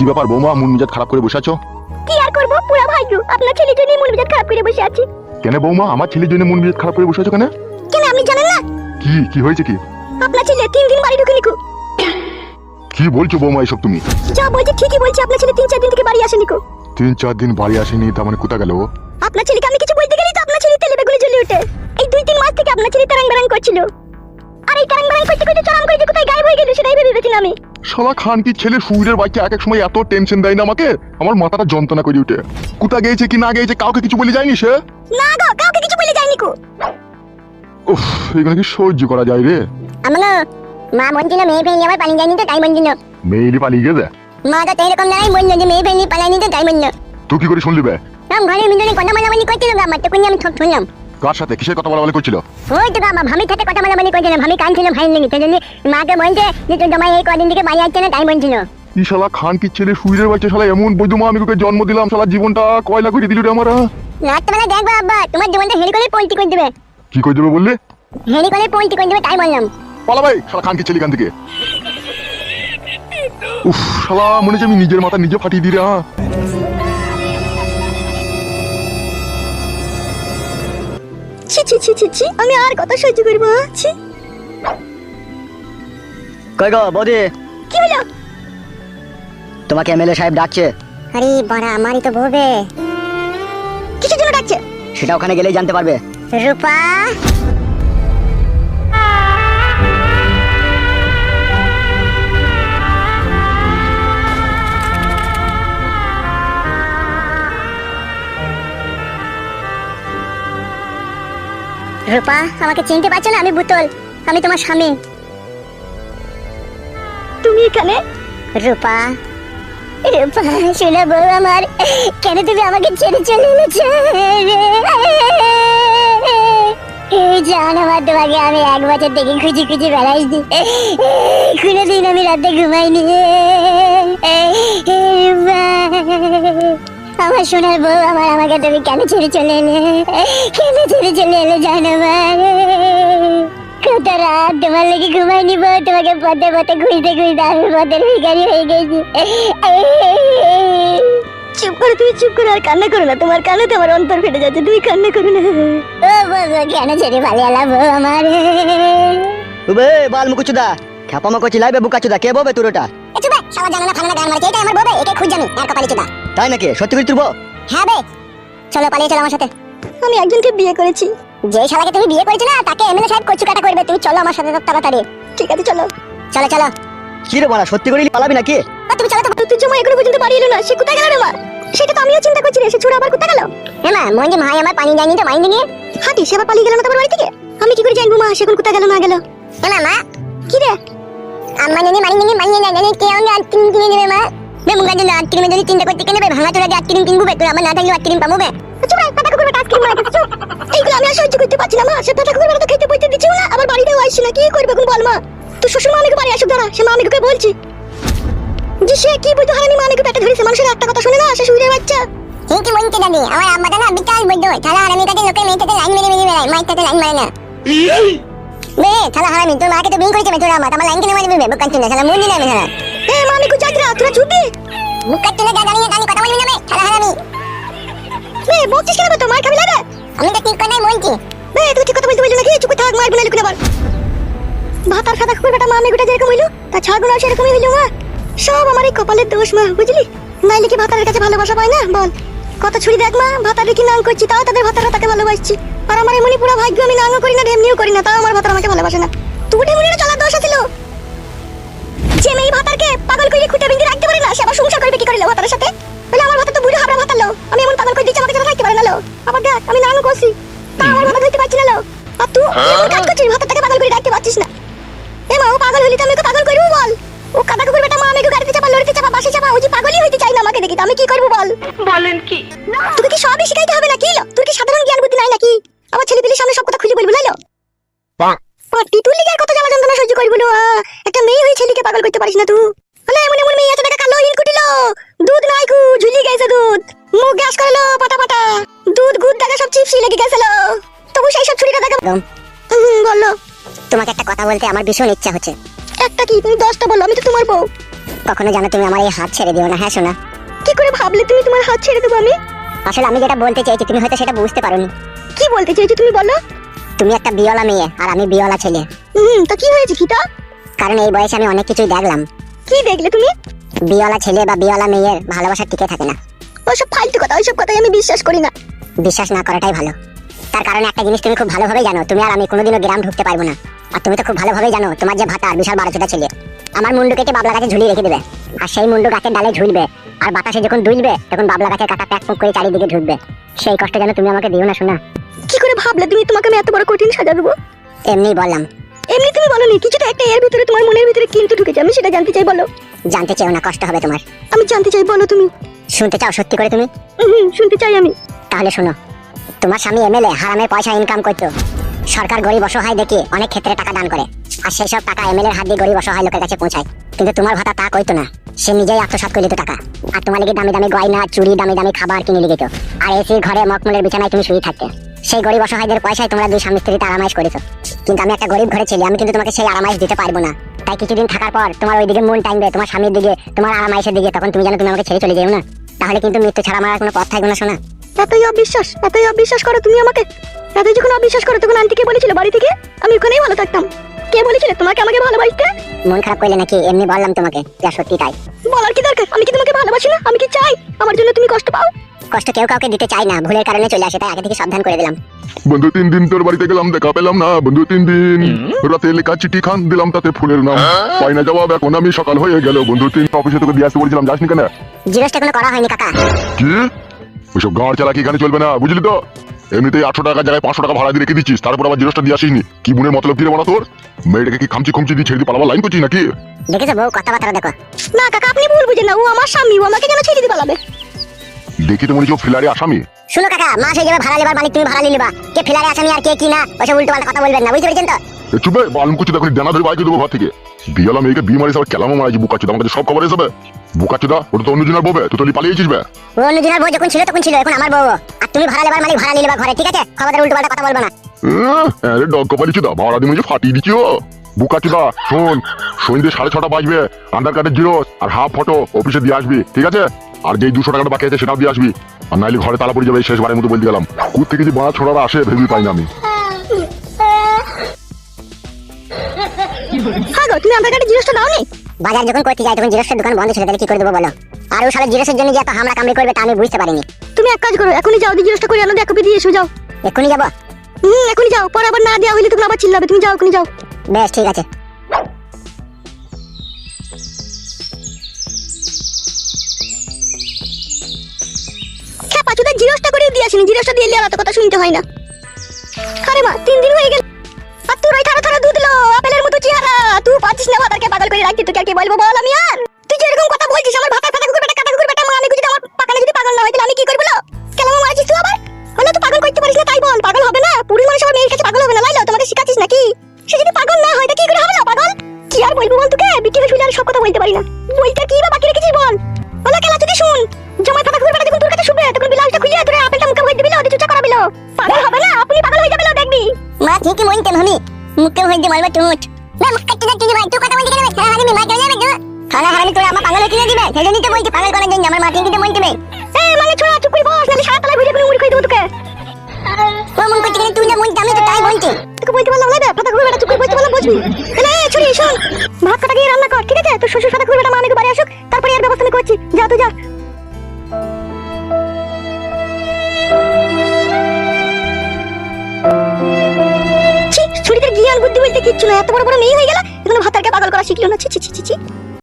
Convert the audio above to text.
কি ব্যাপার বৌমা মন মেজাজ খারাপ করে বসে আছো? কি আর করব? পুরা ভাগ্য। আপনার ছেলের জন্য মন মেজাজ খারাপ করে বসে আছি। কেন বৌমা আমার ছেলের জন্য মন মেজাজ খারাপ করে বসে আছো কেন? কেন আপনি জানেন না? কি কি হয়েছে কি? আপনার ছেলে তিন দিন বাড়ি ঢুকে নিকো কি বলছো বৌমা এসব তুমি? যা বলছে ঠিকই বলছে আপনার ছেলে তিন চার দিন থেকে বাড়ি আসেনি কো। তিন চার দিন বাড়ি আসেনি তার মানে কোথা গেল? আপনার ছেলেকে আমি কিছু বলতে গেলেই তো আপনার ছেলে তেলে বেগুনে জ্বলে ওঠে। এই দুই তিন মাস থেকে আপনার ছেলে তারাং বারাং করছিল। আর এই তারাং বারাং করতে করতে চরম করে যে কোথায় গায়েব হয়ে গেল সেটাই ভেবে আমি। শালা খান কি ছেলে সুইরের বাইকে এক এক সময় এত টেনশন দেয় না আমাকে? আমার মাথাটা যন্ত্রণা করে উঠে। কোথা গিয়েছে কি না গিয়েছে কাউকে কিছু বলে যায়নি সে? না গো কাউকে কিছু বলে যায়নি কো। উফ এগুলো কি সহ্য করা যায় রে? আমলো মা বলছিল মেয়ে ফেলে আবার পানি যায়নি তো তাই বলছিল মেয়েলি পালিয়ে গেছে? মা তো এরকম নাই বলল যে মেয়ে ফেলে পালায়নি তো তাই বলল তুই কি করে শুনলি বে? রাম ঘরের ভিতরে কথা মালামালি করছিল গা আমার তো আমি সব শুনলাম। কার সাথে? কিসের কথা বলা বলে করছিল? ওই তো গা ভামি সাথে কথা মালামালি করছিল ভামি কান ছিল ভাই লেগে সেই জন্য মাকে বলছে যে তোর জামাই এই কদিন থেকে বাড়ি আসছে না তাই বলছিল। ই শালা খান কি ছেলে সুইরের বাচ্চা শালা এমন বৈধমা আমি ওকে জন্ম দিলাম শালা জীবনটা কয়লা করে দিল রে আমার। রাত্রেবেলা দেখব আব্বা তোমার জীবনটা হেরি করে পল্টি করে দেবে। কি করে দেবে বললে? হেরি করে পল্টি করে দেবে তাই বললাম। পালা ভাই শালা খান কি ছেলে কান থেকে? উফ শালা মনে হচ্ছে আমি নিজের মাথা নিজে ফাটিয়ে দিই রে হ্যাঁ। ছি ছি ছি ছি ছি। আমি আর কথা সহ্য করব ছি। কই গো বৌদি? কি হলো? তোমাকে এমএলএ সাহেব ডাকছে। আরে বড়া আমারই তো কিছু জন্য ডাকছে? সেটা ওখানে গেলেই জানতে পারবে। রূপা। রূপা আমাকে চিনতে পারছ না? আমি বুতল। আমি তোমার স্বামী। তুমি এখানে? রূপা রূপা শোনা বউ আমার কেন তুমি আমাকে ছেড়ে চলে এনেছো এই জান আমার তোমাকে আমি এক বছর থেকে খুঁজে খুঁজে বেড়াইছি কোনোদিন আমি রাতে ঘুমাইনি। রূপা, আমার সোনার বউ আমার আমাকে তুমি কেন ছেড়ে চলে এলে? কেন ছেড়ে চলে এলে জানো কত রাত তোমার লেগে ঘুমাইনি বউ তোমাকে পথে পথে খুঁজতে খুঁজতে আমি পথের ভিখারি হয়ে গেছি। চুপ করো তুমি চুপ করো আর কান্না করো না তোমার কান্নাতে আমার অন্তর ফেটে যাচ্ছে তুমি কান্না করো না। ও কেন ছেড়ে পালিয়ে এলা বউ আমার? উবে বাল মুকুচুদা খ্যাপামা করছি লাইবে বুকাচুদা কে ববে তোর ওটা চুপ শালা জানা না ফানা গান মারছে এটা আমার বউ একে খুঁজ জানি আর কপালি চুদা। তাই নাকি? সত্যি করে তুলবো? হ্যাঁ বে। চলো পালিয়ে চলো আমার সাথে। আমি একজনকে বিয়ে করেছি। যে শালাকে তুমি বিয়ে করেছ না তাকে এমএলএ সাহেব কচু কাটা করবে। তুমি চলো আমার সাথে তাড়াতাড়ি। ঠিক আছে চলো। চলো চলো। কি রে বাড়া সত্যি করে পালাবি নাকি? আর তুমি চলো তো। তুই জমা এখনও পর্যন্ত বাড়ি এলো না সে কোথায় গেল রে মা? সেটা তো আমিও চিন্তা করছি রে সে ছোড়া আবার কোথায় গেল? হ্যাঁ মা মন যে ভাই আমার পানি যায়নি তো মাইন্ড নিয়ে। হাঁটি সে আবার পালিয়ে গেল না তোমার বাড়ি থেকে? আমি কি করে জানব মা সে এখন কোথায় গেল না গেল? হ্যাঁ মা কি রে? আম্মা নেনি মানি নেনি মানি নেনি নেনি কে আমাকে আইসক্রিম কিনে দেবে মা? বে মুগা জন্য আইসক্রিমের জন্য চিন্তা করতে কেনে বে ভাঙা তোরা যে আইসক্রিম কিনবো বে তোর আমার না থাকলে আইসক্রিম পাবো বে। চুপ রে পাতা কুকুর বেটা আইসক্রিম মারা চুপ। এইগুলো আমি আর সহ্য করতে পারছি না মা সে পাতা কুকুর তো খেতে বইতে দিচ্ছিও না আবার বাড়িতেও আসছি না কি করবে কোন বল মা? তুই শ্বশুর মামিকে বাড়ি আসুক দাঁড়া সে মামিকে বলছি। যে সে কি বইতো হারানি মামিকে পেটে ধরেছে মানুষের একটা কথা শুনে না সে শুইরে বাচ্চা। ঠিকই বলতে দাদি আমার আম্মাটা না বিকাল বইতো থালা হারামি কাছে লোকের মেয়েটাতে লাইন মেরে মেরে বেড়ায় মাইটাতে লাইন মারে না। বে থালা হারামি তোর মাকে তো বিয়ে করেছে তোর আমার আমার লাইন কেন মারবে বে বুকান মুন্ডি নামে থালা এ মামি কো জাগরা তোরা চুপি বুকান চুনে যা দাঁড়িয়ে দাঁড়িয়ে কথা বলবি না বে থালা হারামি বে বলছিস কেন তো মার খাবি না আমি তো ঠিক কথাই বলছি। বে তুই ঠিক কথা বলতে বললি নাকি চুপ থাক মার গুনা লিখুন আবার ভাতার খাতা কুকুর বেটা মামি গোটা যেরকম হইল তা ছাগুলো সেরকমই হইল মা। সব আমার এই কপালের দোষ মা বুঝলি? নাইলে কি ভাতারের কাছে ভালোবাসা পায় না? বল। কত ছুরি দেখ মা ভাতারে কি নাং করছি তাও তাদের ভাতারা তাকে ভালোবাসছি। আর আমার এমনি পুরো ভাগ্য আমি নাংও করি না এমনিও করি না তাও আমার ভাতার আমাকে ভালোবাসে না। তুটে মুড়ে চলার দোষ ছিল যে মেয়ে ভাতারকে পাগল আমি কি করব বল? বলেন কি? তোকে কি সবই শিখাইতে হবে নাকি? লো তোর কি সাধারণ জ্ঞান বুদ্ধি নাই নাকি? আমার ছেলে পিলের সামনে সব কথা খুলে বলব লাইলো পাটি তুলি আর কত জ্বালা যন্ত্রণা সহ্য করবি বলো একটা মেয়ে হয়ে ছেলেকে পাগল করতে পারিস না তুই। হলে এমন এমন মেয়ে আছে দেখা কালো হিল কুটিলো। দুধ নাই কু ঝুলি গেছে দুধ। মুখ গ্যাস করল পাটা পাটা দুধ গুদ দেখা সব চিপসি লেগে গেছিল তবু সেই সব ছুরিটা দেখা হুম, বলল তোমাকে একটা কথা বলতে আমার ভীষণ ইচ্ছা হচ্ছে। একটা কি? তুমি দশটা বলল আমি তো তোমার বউ। কখনো জানো তুমি আমার এই হাত ছেড়ে দিও না হ্যাঁ শোনা কি করে ভাবলে তুমি তোমার হাত ছেড়ে দেবো আমি? আসলে আমি যেটা বলতে চাইছি তুমি হয়তো সেটা বুঝতে পারোনি। কি বলতে চাইছো তুমি বলো? তুমি একটা বিয়লা মেয়ে আর আমি বিয়লা ছেলে। হুম তো কি হয়েছে কি তো? কারণ এই বয়সে আমি অনেক কিছুই দেখলাম। কি দেখলে তুমি? বিয়লা ছেলে বা বিয়লা মেয়ের ভালোবাসা টিকে থাকে না। ওসব ফালতু কথা ওইসব কথাই আমি বিশ্বাস করি না। বিশ্বাস না করাটাই ভালো। তার কারণে একটা জিনিস তুমি খুব ভালোভাবে জানো তুমি আর আমি কোনোদিনও গ্রাম ঢুকতে পারব না। আর তুমি তো খুব ভালোভাবেই জানো তোমার যে ভাতা বিশাল বারো চোটা ছেলে। আমার মুন্ডু কেটে বাবলা গাছে ঝুলিয়ে রেখে দেবে। আর সেই মুন্ডু গাছের ডালে ঝুলবে। আর বাতাসে যখন দুলবে তখন বাবলা গাছের কাটা প্যাক পুক করে চারিদিকে ঢুকবে। সেই কষ্ট যেন তুমি আমাকে দিও না শোনা কি করে ভাবলে তুমি? তোমাকে আমি এত বড় কঠিন সাজা দেবো। এমনি বললাম। এমনি তুমি বলনি কিছুটা একটা এর ভিতরে তোমার মনের ভিতরে কিন্তু ঢুকেছে। আমি সেটা জানতে চাই বলো। জানতে চাও না কষ্ট হবে তোমার। আমি জানতে চাই বলো তুমি। শুনতে চাও সত্যি করে তুমি? শুনতে চাই আমি। তাহলে শোনো তোমার স্বামী এমএলএ, হারামের পয়সা ইনকাম করতো। সরকার গরিব অসহায় দেখে অনেক ক্ষেত্রে টাকা দান করে। আর সেই সব টাকা এমএলএর হাত দিয়ে গরিব অসহায় লোকের কাছে পৌঁছায়। কিন্তু তোমার ভাতা তা কইতো না। সে নিজেই আত্মসাৎ করে দিত টাকা। আর তোমার লিগে দামি দামি গয়না চুরি দামি দামি খাবার কিনে লিখিত আর এসি ঘরে মকমলের বিছানায় তুমি শুয়ে থাকতে। সেই গরিব অসহায়দের পয়সায় তোমরা দুই স্বামী স্ত্রীতে আরামাইশ করেছ। কিন্তু আমি একটা গরিব ঘরে ছেলে, আমি কিন্তু তোমাকে সেই আরামাইশ দিতে পারব না। তাই কিছুদিন থাকার পর তোমার ওইদিকে মন টাইমবে তোমার স্বামীর দিকে, তোমার আরামাইশের দিকে, তখন তুমি জানো তুমি আমাকে ছেড়ে চলে যাও না। তাহলে কিন্তু মৃত্যু ছাড়া আমার কোনো পথ থাকবে না শোনা এতই অবিশ্বাস এতই অবিশ্বাস করো তুমি আমাকে। এতই যখন অবিশ্বাস করো তখন আন্টিকে বলেছিল বাড়ি থেকে আমি ওখানেই ভালো থাকতাম। কে বলেছিল? তোমাকে আমাকে ভালোবাসতে? মন খারাপ করলে নাকি এমনি বললাম তোমাকে যা সত্যি তাই। বলার কি দরকার? আমি কি তোমাকে ভালোবাসি না? আমি কি চাই? আমার জন্য তুমি কষ্ট পাও? কষ্ট কেউ কাউকে দিতে চাই না ভুলের কারণে চলে আসে তাই আগে থেকে সাবধান করে দিলাম। বন্ধু তিন দিন তোর বাড়িতে গেলাম দেখা পেলাম না। বন্ধু তিন দিন রাতে লেখা চিঠি খান দিলাম তাতে ফুলের নাম। পাই না জবাব এখন আমি সকাল হয়ে গেল। বন্ধু তিন অফিসে তোকে দিয়ে আসতে বলেছিলাম যাসনি কেন? জিরোসটা কোনো করা হয়নি কাকা। কি? ওইসব গাঁড় চালাকি এখানে চলবে না বুঝলি তো? এমনিতেই আটশো টাকার জায়গায় পাঁচশো টাকা ভাড়া দিয়ে রেখে দিচ্ছিস তারপর আবার জিরোসটা দিয়ে আসিসনি। কি মনের মতলব দিয়ে বলা তোর? মেয়েটাকে কি খামচি খুমচি দিয়ে ছেড়ে দিয়ে পালাবার লাইন করছিস নাকি? দেখেছ বউ? কথাবার্তা দেখো। না কাকা আপনি ভুল বুঝেন না ও আমার স্বামী ও আমাকে কেন ছেড়ে দিতে পালাবে? দেখি তো মনে হচ্ছে ফিলারে আসামি। শুনো কাকা মাস হয়ে যাবে ভাড়া লেবার মালিক তুমি ভাড়া নিবা। কে ফিলারে আসামি আর কে কি না ওইসব উল্টো পাল্টা কথা বলবেন না বুঝতে পেরেছেন তো? ডানা ধরে বাইকে দেবো ঘর থেকে। বিয়ালা মেয়েকে বিয়ে মারিস আবার মারাইছি বুকাচ্ছি আমার কাছে সব খবর এসবে ওটা তো অন্যজনের ববে তুই তো পালিয়েছিস বে। ও অন্যজনের বউ যখন ছিল তখন ছিল এখন আমার বউ। আর তুমি ভাড়া লেবার মালিক ভাড়া ঘরে ঠিক আছে? খবরদার উল্টো পাল্টা কথা বলব না। আরে ডগ কপালি চুদা ভাড়া দিয়ে ফাটিয়ে দিচ্ছি ও বুকাচুদা শোন সন্ধ্যে সাড়ে ছটা বাজবে আধার কার্ডের জিরো আর হাফ ফটো অফিসে দিয়ে আসবি ঠিক আছে? আর যেই দুশো টাকাটা বাকি আছে সেটাও দিয়ে আসবি। আর নাইলে ঘরে তালা পড়ে যাবে শেষবারের মতো বলতে গেলাম। কুর থেকে যে বাড়া ছোড়ারা আসে ভেবে পাই না আমি। হ্যাঁ গো তুমি আধার কার্ডের জিরোসটা দাও নি বাজার যখন করতে যাই তখন জিরোসের দোকান বন্ধ ছিল তাহলে কি করে দেবো বলো? আর ও সালে জিরোসের জন্য যে এত হামলা কামড়ি করবে তা আমি বুঝতে পারিনি। তুমি এক কাজ করো এখনই যাও জিরোসটা করে আনো দেখো দিয়ে এসো যাও। এখনই যাব? হুম এখনই যাও পরে আবার না দেওয়া হইলে তুমি আবার চিল্লাবে তুমি যাও এখনই যাও। বেশ ঠিক আছে। জিরোসটা করে দিয়ে জিরোসটা দিয়ে এলে আর কথা শুনতে হয় না। আরে মা তিন দিন হয়ে গেল। আর তোর ওই থারা থারা দুধ লো আপেলের মতো চেহারা। তুই পাচ্ছিস না ভাতারকে পাগল করে রাখতে, তোকে আর কি বলব বল আমি আর? তুই যে এরকম কথা বলছিস, আমার ভাতা ফাতা কুকুর বেটা কাটা কুকুর বেটা মা, আমি যদি আমার পাকানে যদি পাগল না হয় তাহলে আমি কি করব কেন মারছিস তুই আবার? হলো তুই পাগল করতে পারিস না, তাই বল। মুখে দিয়ে মারবা টুট না মুখ কাটতে যাচ্ছি ভাই তুই কথা বলতে কেন সারা হারি মা চলে যাবে তো। খানা হারানি তোর আমার পাগল হয়ে দিবে সেই জন্যই তো বলছি পাগল করার জন্য আমার মাটি দিতে মনতে নেই এই মানে ছোড়া চুপ করে বস নালে সারা তলায় ভিড়ে করে মুড়ি খাই দেবো তোকে। ও মন করতে গেলে তুই যা মনতে আমি তো তাই বলছি। তোকে বলতে বললাম না ফাটা কুকুর বেটা চুপ করে বলতে বললাম বুঝবি এলে ছড়ি শোন ভাত কাটা গিয়ে রান্না কর ঠিক আছে? তোর শ্বশুর ফাটা কুকুর বেটা মা নাকি বাড়ি আসুক তারপরে এর ব্যবস্থা আমি করছি। যা তুই যা। বলতে কিচ্ছু না এত বড় বড় মেয়ে হয়ে গেল? এগুলো ভাতারকে পাগল করা শিখলো না? ছি ছি ছি ছি।